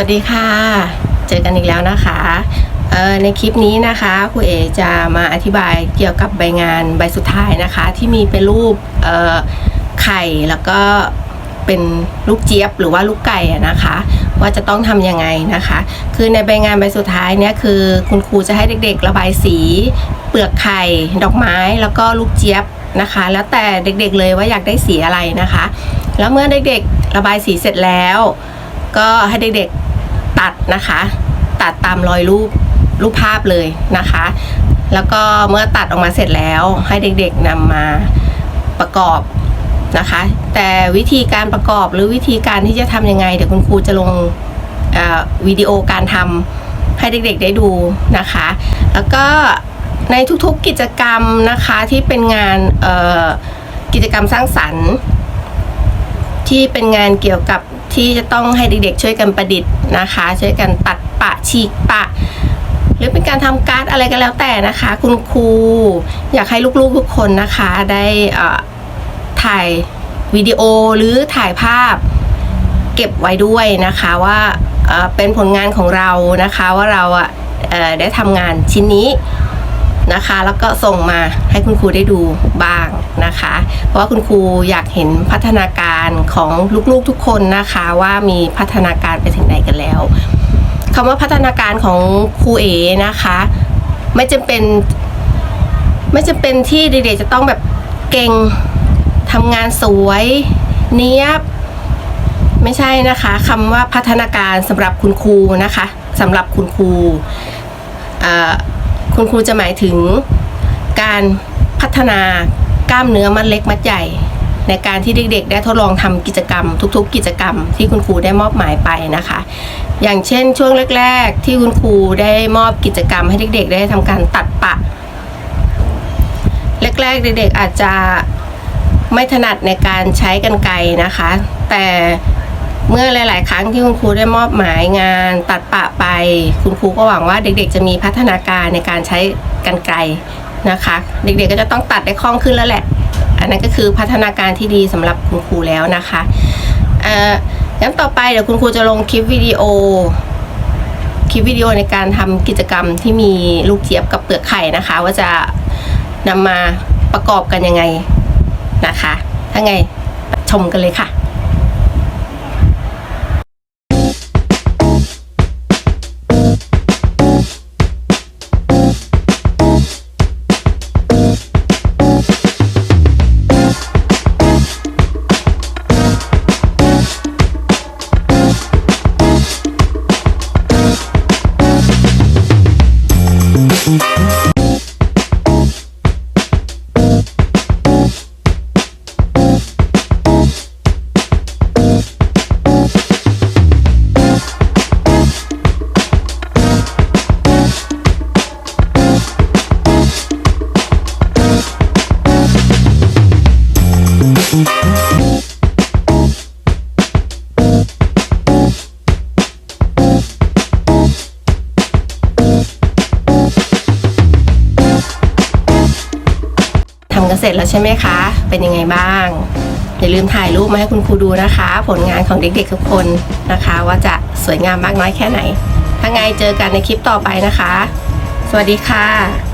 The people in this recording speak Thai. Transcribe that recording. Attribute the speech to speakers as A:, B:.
A: วัสดีค่ะ เจอกันอีกแล้วนะคะในคลิปนี้นะคะครูเอจะมาอธิบายเกี่ยวกับใบงานใบสุดท้ายนะคะ ที่มีเป็นรูปไข่แล้วก็เป็นลูกเจี๊ยบหรือว่าลูกไก่นะคะ ว่าจะต้องทำยังไงนะคะ คือในใบงานใบสุดท้ายเนี่ยคือคุณครูจะให้เด็กๆ ระบายสี เปลือกไข่ดอกไม้แล้วก็ลูกเจี๊ยบนะคะ แล้วแต่เด็กๆเลยว่าอยากได้สีอะไรนะคะ แล้วเมื่อเด็กๆระบายสีเสร็จแล้วก็ให้เด็กๆ ตัดนะคะ ตัดตามรอยรูปรูปภาพเลยนะคะ แล้วก็เมื่อตัดออกมาเสร็จแล้วให้เด็กๆนำมาประกอบนะคะ แต่วิธีการประกอบหรือวิธีการที่จะทำยังไง เดี๋ยวคุณครูจะลงวิดีโอการทำให้เด็กๆได้ดูนะคะ แล้วก็ในทุกๆกิจกรรมนะคะที่เป็นงานกิจกรรมสร้างสรรค์ ที่เป็นงานเกี่ยวกับที่จะต้องให้เด็กๆช่วยกันประดิษฐ์ นะคะ ช่วยกันตัดปะฉีกปะ หรือเป็นการทำการ์ดอะไรก็แล้วแต่นะคะ คุณครู อยากให้ลูกๆทุกคนนะคะได้ถ่ายวิดีโอหรือถ่ายภาพเก็บไว้ด้วยนะคะว่าเป็นผลงานของเรานะคะว่าเราได้ทำงานชิ้นนี้ นะคะ แล้วก็ส่งมาให้คุณครูได้ดูบ้างนะคะ เพราะว่าคุณครูอยากเห็นพัฒนาการของลูกๆทุกคนนะคะว่ามีพัฒนาการไปถึงไหนกันแล้วคำว่าพัฒนาการของครูเอนะคะ ไม่จำเป็น ไม่จำเป็นที่เด็กๆจะต้องแบบเก่งทำงานสวย เนี้ยบไม่ใช่นะคะคำว่าพัฒนาการสำหรับคุณครูนะคะสำหรับคุณครูเอ่อ คุณครูจะหมายถึงการพัฒนากล้ามเนื้อมัดเล็กมัดใหญ่ ในการที่เด็กๆ ได้ทดลองทำกิจกรรม ทุกๆ กิจกรรมที่คุณครูได้มอบหมายไปนะคะ อย่างเช่นช่วงแรก ๆ ที่คุณครูได้มอบกิจกรรมให้เด็กๆ ได้ทำการตัดปะ แรกๆ เด็กๆอาจจะไม่ถนัดในการใช้กันไกรนะคะ แต่ เมื่อหลาย ๆ ครั้งที่คุณครูได้มอบหมายงานตัดปะไป คุณครูก็หวังว่าเด็ก ๆ จะมีพัฒนาการในการใช้กันไกรนะคะ เด็ก ๆ ก็จะต้องตัดได้คล่องขึ้นแล้วแหละ อันนั้นก็คือพัฒนาการที่ดีสำหรับคุณครูแล้วนะคะเอ่องั้นต่อไปเดี๋ยวคุณครูจะลงคลิปวิดีโอคลิปวิดีโอในการทำกิจกรรมที่มีลูกเจี๊ยบกับเปลือกไข่นะคะ ว่าจะนำมาประกอบกันยังไงนะคะ ถ้าไงชมกันเลยค่ะ กันเสร็จแล้วใช่ไหมคะ เป็นยังไงบ้าง อย่าลืมถ่ายรูปมาให้คุณครูดูนะคะ ผลงานของเด็กๆทุกคนนะคะ ว่าจะสวยงามมากน้อยแค่ไหน ถ้าไงเจอกันในคลิปต่อไปนะคะ สวัสดีค่ะ